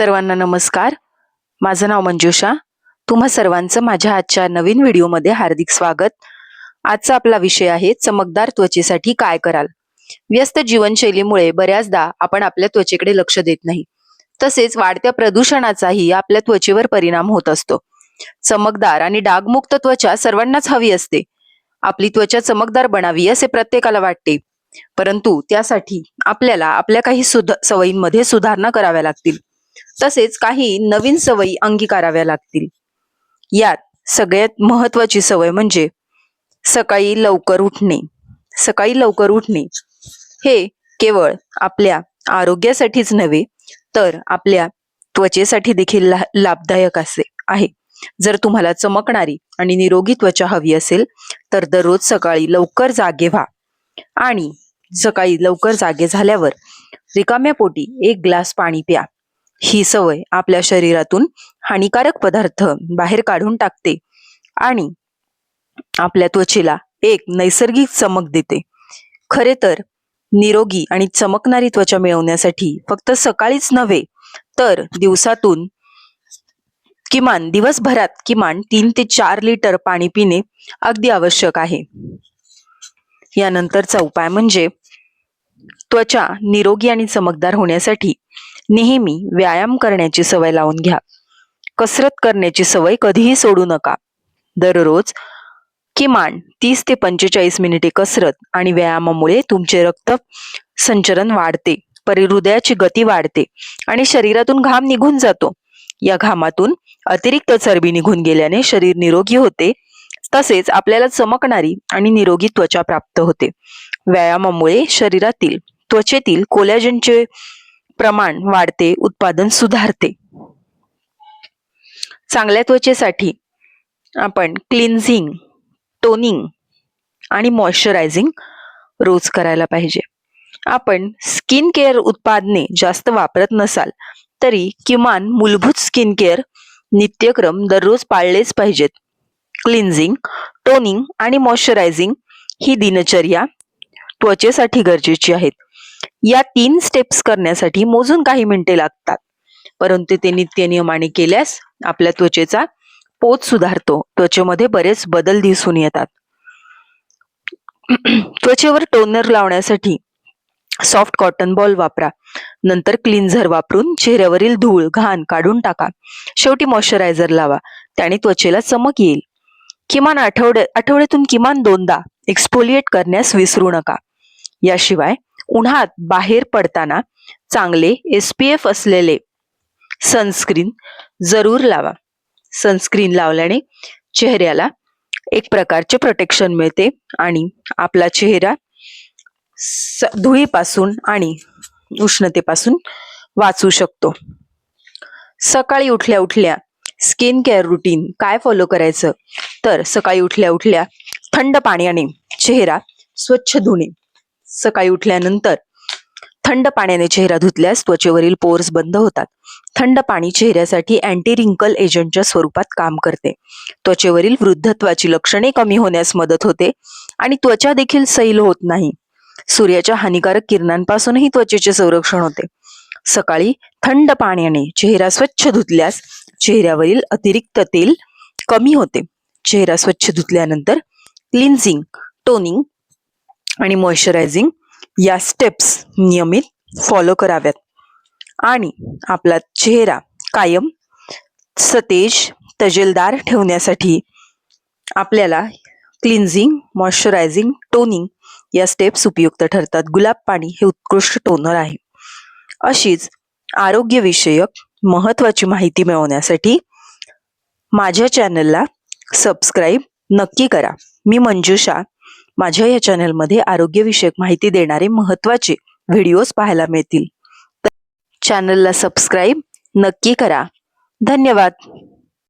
सर्वांना नमस्कार. माझं नाव मंजुषा. तुम्हा सर्वांचं माझ्या आजच्या नवीन व्हिडिओमध्ये हार्दिक स्वागत. आजचा आपला विषय आहे चमकदार त्वचेसाठी काय कराल? व्यस्त जीवनशैलीमुळे बऱ्याचदा आपण आपल्या त्वचेकडे लक्ष देत नाही. तसेच वाढत्या प्रदूषणाचाही आपल्या त्वचेवर परिणाम होत असतो. चमकदार आणि डागमुक्त त्वचा सर्वांनाच हवी असते. आपली त्वचा चमकदार बनावी असे प्रत्येकाला वाटते. परंतु त्यासाठी आपल्याला आपल्या काही सुध सवयींमध्ये सुधारणा कराव्या लागतील. तसेच काही नवीन सवयी अंगीकाराव्या लागतील. यात सगळ्यात महत्वाची सवय म्हणजे सकाळी लवकर उठणे. सकाळी लवकर उठणे हे केवळ आपल्या आरोग्यासाठीच नव्हे तर आपल्या त्वचेसाठी देखील लाभदायक असे आहे. जर तुम्हाला चमकणारी आणि निरोगी त्वचा हवी असेल तर दररोज सकाळी लवकर जागे व्हा. आणि सकाळी लवकर जागे झाल्यावर रिकाम्या पोटी एक ग्लास पाणी प्या. ही सवय आपल्या शरीरातून हानिकारक पदार्थ बाहेर काढून टाकते आणि आपल्या त्वचेला एक नैसर्गिक चमक देते. खरे तर निरोगी आणि चमकणारी त्वचा मिळवण्यासाठी फक्त सकाळीच नव्हे तर दिवसातून किमान दिवसभरात किमान तीन ते चार लिटर पाणी पिणे अगदी आवश्यक आहे. यानंतरचा उपाय म्हणजे त्वचा निरोगी आणि चमकदार होण्यासाठी नेहमी व्यायाम करण्याची सवय लावून घ्या. कसरत करण्याची सवय कधीही सोडू नका. दररोज किमान तीस ते पंचेचाळीस मिनिटे कसरत आणि व्यायामामुळे तुमचे रक्त संचरण वाढते परिहृदयाची गती वाढते आणि शरीरातून घाम निघून जातो. या घामातून अतिरिक्त चरबी निघून गेल्याने शरीर निरोगी होते तसेच आपल्याला चमकणारी आणि निरोगी त्वचा प्राप्त होते. व्यायामामुळे शरीरातील त्वचेतील कोलॅजनचे प्रमाण वाढते उत्पादन सुधारते. चांगल्या त्वचेसाठी आपण क्लिन्झिंग टोनिंग आणि मॉइश्चरायझिंग रोज करायला पाहिजे. आपण स्किन केअर उत्पादने जास्त वापरत नसाल तरी किमान मूलभूत स्किन केअर नित्यक्रम दररोज पाळलेच पाहिजेत. क्लिन्झिंग टोनिंग आणि मॉइश्चरायझिंग ही दिनचर्या त्वचेसाठी गरजेची आहेत. या तीन स्टेप्स करण्यासाठी मोजून काही मिनिटे लागतात. परंतु ते नित्य नियमाने केल्यास आपल्या त्वचेचा पोत सुधारतो. त्वचेमध्ये बरेच बदल दिसून येतात. त्वचेवर टोनर लावण्यासाठी सॉफ्ट कॉटन बॉल वापरा. नंतर क्लिन्झर वापरून चेहऱ्यावरील धूळ घाण काढून टाका. शेवटी मॉइश्चरायझर लावा. त्याने त्वचेला चमक येईल. किमान आठवड्या आठवड्यातून किमान दोनदा एक्सफोलिएट करण्यास विसरू नका. याशिवाय उन्हात बाहेर पडताना चांगले एस पी एफ असलेले सनस्क्रीन जरूर लावा. सनस्क्रीन लावल्याने चेहऱ्याला एक प्रकारचे प्रोटेक्शन मिळते आणि आपला चेहरा स- धुळीपासून आणि उष्णतेपासून वाचू शकतो. सकाळी उठल्या उठल्या स्किन केअर रुटीन काय फॉलो करायचं? तर सकाळी उठल्या उठल्या थंड पाण्याने चेहरा स्वच्छ धुणे. सकाळी उठल्यानंतर थंड पाण्याने चेहरा धुतल्यास त्वचेवरील पोर्स बंद होतात. थंड पाणी चेहऱ्यासाठी अँटी रिंकल एजंटच्या स्वरूपात काम करते. त्वचेवरील वृद्धत्वाची लक्षणे कमी होण्यास मदत होते आणि त्वचा देखील सैल होत नाही. सूर्याच्या हानिकारक किरणांपासूनही त्वचेचे संरक्षण होते. सकाळी थंड पाण्याने चेहरा स्वच्छ धुतल्यास चेहऱ्यावरील अतिरिक्त तेल कमी होते. चेहरा स्वच्छ धुतल्यानंतर क्लिन्झिंग टोनिंग आणि मॉइश्चरायझिंग या स्टेप्स नियमित फॉलो कराव्यात. आणि आपला चेहरा कायम सतेज तजेलदार ठेवण्यासाठी आपल्याला क्लिन्झिंग मॉइश्चरायझिंग टोनिंग या स्टेप्स उपयुक्त ठरतात. गुलाब पाणी हे उत्कृष्ट टोनर आहे. अशीच आरोग्यविषयक महत्त्वाची माहिती मिळवण्यासाठी माझ्या चॅनलला सबस्क्राईब नक्की करा. मी मंजुषा माझ्या या चॅनलमध्ये आरोग्यविषयक माहिती देणारे महत्त्वाचे व्हिडिओज पाहायला मिळतील. तर चॅनलला सबस्क्राईब नक्की करा. धन्यवाद.